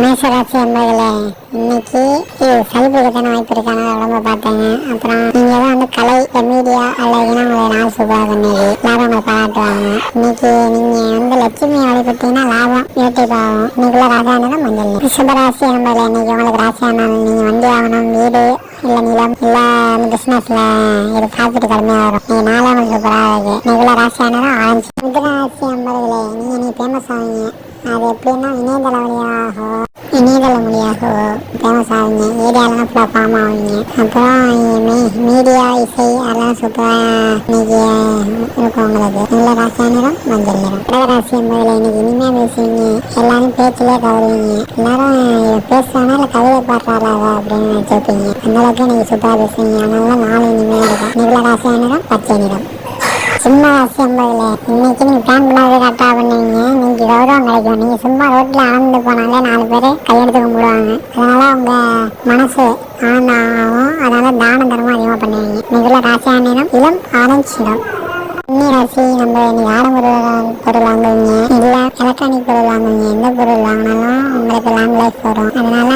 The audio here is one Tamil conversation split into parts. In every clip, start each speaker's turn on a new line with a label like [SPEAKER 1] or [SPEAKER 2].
[SPEAKER 1] மேசராசி அன்பர்களே இன்னைக்கு இது சலுப்பு வாய்ப்பு இருக்கான உடம்ப பார்த்தேங்க. அப்புறம் நீங்க தான் வந்து கலை மீடியா அல்லதுன்னா உங்களை நாள் சூப்பராக பண்ணது. லாபம் பாராட்டுவாங்க. இன்னைக்கு நீங்க வந்து லட்சுமியை வழிபட்டீங்கன்னா லாபம் இரட்டிப்பாகும் இன்னைக்குள்ள ராசானதான் மஞ்சள் நிறம். ரிஷபராசி அன்பர்களே இன்னைக்கு உங்களுக்கு ராசியானாலும் நீங்க வண்டி ஆகணும் வீடு இல்ல நிலம் இல்ல பிசினஸ்ல இது ப்ராஃபிட் கடுமையா வரும். நீங்க நாலாம் சூப்பராக இருக்கு. இன்னைக்குள்ள ராசியானதான் ஆரஞ்சு மிதராசி அன்பர்களே நீங்க நீ ஃபேமஸ் ஆவீங்க. அது எப்படின்னா இணையதள வழியாக இணையதள மொழியாக ஃபேமஸ் ஆகுங்க ஏரியாலாம் ஃபுல்லாக ஃபார்ம் ஆகுங்க அப்புறம் மீ- மீடியா இசை அதெல்லாம் சூப்பராக இன்னைக்கு இருக்கும் உங்களுக்கு. நல்ல ராசியான நிறம் மஞ்சள் நிறம். கடகராசி என்பதில் இன்னைக்கு இனிமே பேசுவீங்க எல்லாரும் பேச்சிலே கவருவீங்க எல்லாரும் பேசுறானா இல்லை கவிதை பாடுறாரா அப்படின்னு நினச்சிருப்பீங்க. அந்த அளவுக்கு இன்னைக்கு சூப்பராக பேசுவீங்க அதனால நாலு இனிமையாக இருக்கும். இன்னைக்குள்ள ராசியான நிறம் பச்சை நிறம். சும்மா ராசி இன்னைக்கு நீங்க பிளான் பண்ணாதே கரெக்டா பண்ணுவீங்க நீங்க கௌரவம் கிடைக்கும் நீங்க சும்மா ரோட்ல ஆனந்து போனாலே நாலு பேர் கையெடுத்து கும்பிடுவாங்க. அதனால உங்க மனசு ஆனந்தம் ஆகும் அதனால தான தர்மம் அதிகமா பண்ணுவீங்க. இன்னைக்குள்ள ராசியான இளம் ஆரஞ்சிடம் இன்னி ராசி நம்ம இன்னைக்கு ஆடம்பர பொருள் வாங்குவீங்க. இல்லை எலக்ட்ரானிக் பொருள் வாங்குவீங்க. எந்த பொருள் வாங்கினாலும் உங்களுக்கு லாங் லைஃப் வரும். அதனால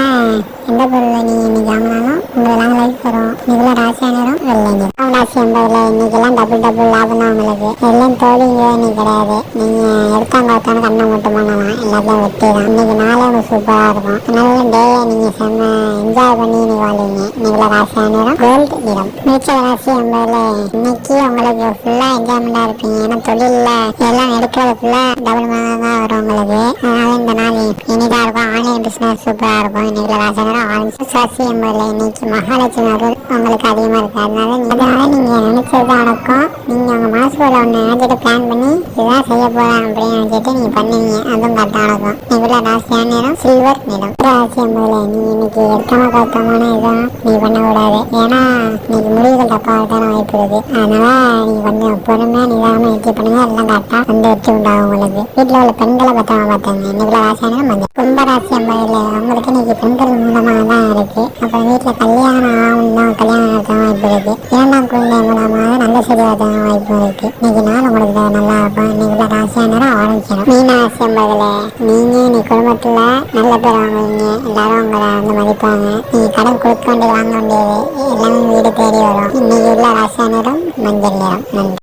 [SPEAKER 1] எந்த பொருளை நீங்கள் இன்னைக்கு வாங்கினாலும் உங்களுக்கு லாங் லைஃப் வரும். இன்னைக்குள்ள ராசியான வெள்ளைங்க. வெள்ளை நிறம் இன்னைக்கெல்லாம் டபுள் டபுள் லாபம் தான் உங்களுக்கு. எல்லாம் தோல்விங்க இன்னைக்கு கிடையாது. நீங்கள் எடுத்தாங்க ஒருத்தான கண்ணை மட்டும் பண்ணலாம் எல்லாத்தையும் வெட்டி தான். இன்னைக்கு நாளே உங்களுக்கு சூப்பராக இருக்கும். அதனால டேயை நீங்கள் செம்ம என்ஜாய் பண்ணி இன்னைக்கு வாழ்வீங்க. இன்னைக்குள்ள ராசியான நிறம் கோல்டு நிறம் நீச்சல் ராசி என்பதில் இன்னைக்கு உங்களுக்கு ஃபுல்லாக என்ஜாய்மெண்ட்டாக இருப்பீங்க. ஏன்னா தொழிலில் எல்லாம் எடுக்கிறது ஃபுல்லாக டபுள் தான் வரும் உங்களுக்கு. அதனால இந்த நாள் இனிதாக இருக்கும். ஆன்லைன் பிஸ்னஸ் சூப்பராக இருக்கும். இன்னைக்குள்ள ராசி நேரம் ஆரஞ்சு ராசி என்பதில் இன்னைக்கு மகாலட்சுமி அருள் உங்களுக்கு அதிகமாக இருக்குது அதனால நீ- அதனால நீங்கள் நினச்சது நடக்கும். நீங்கள் உங்கள் மனசுக்குள்ள ஒன்று நினச்சிட்டு பிளான் பண்ணி இதுதான் செய்ய போகிறேன் அப்படின்னு நினச்சிட்டு நீங்கள் பண்ணுவீங்க. அதுவும் கரெக்டாக நடக்கும் இன்னைக்குள்ள ராசியான நேரம் சில்வர் நிறம். ராசி என்பதில் நீங்கள் இன்னைக்கு எடுக்காம கருத்தமான இதுவும் நீ பண்ணக்கூடாது. ஏன்னா இன்னைக்கு முடிவுகள் தப்பாக தானே வாய்ப்பு இருக்குது அதனால நீங்கள் கொஞ்சம் பொறுமையாக நிதானமாக வெற்றி பண்ணுங்க. எல்லாம் கரெக்டாக வந்து வெற்றி உண்டாகும் உங்களுக்கு. வீட்டில் உள்ள பெண்களை பத்திரமா பார்த்தாங்க இன்னைக்குள்ள ராசியான மஞ்சள். கும்பராசி என்பதில் அவங்களுக்கு இன்னைக்கு பெண்கள் மூலமாக தான் இருக்கு. அப்புறம் வீட்டில் கல்யாணம் ஆகும் கல்யாணம் நடத்த வாய்ப்பு இருக்கு. இரண்டாம் குழந்தை மூலமாக நல்ல செய்தி வரத வாய்ப்பு இருக்கு. இன்னைக்கு நாள் உங்களுக்கு நல்லா இருக்கும். இன்னைக்குள்ள ராசியான ஆரம்பிச்சிடும் மீன ராசி என்பதில் நீங்க இன்னைக்கு குடும்பத்தில் நல்ல பேர் வாங்குவீங்க. எல்லாரும் உங்களை வந்து மதிப்பாங்க. நீங்க கடன் கொடுக்க வேண்டியது வாங்க வேண்டியது எல்லாமே வீடு தேடி வரும். இன்னைக்கு உள்ள ராசியான நிறம் மஞ்சள் நேரம் நன்றி.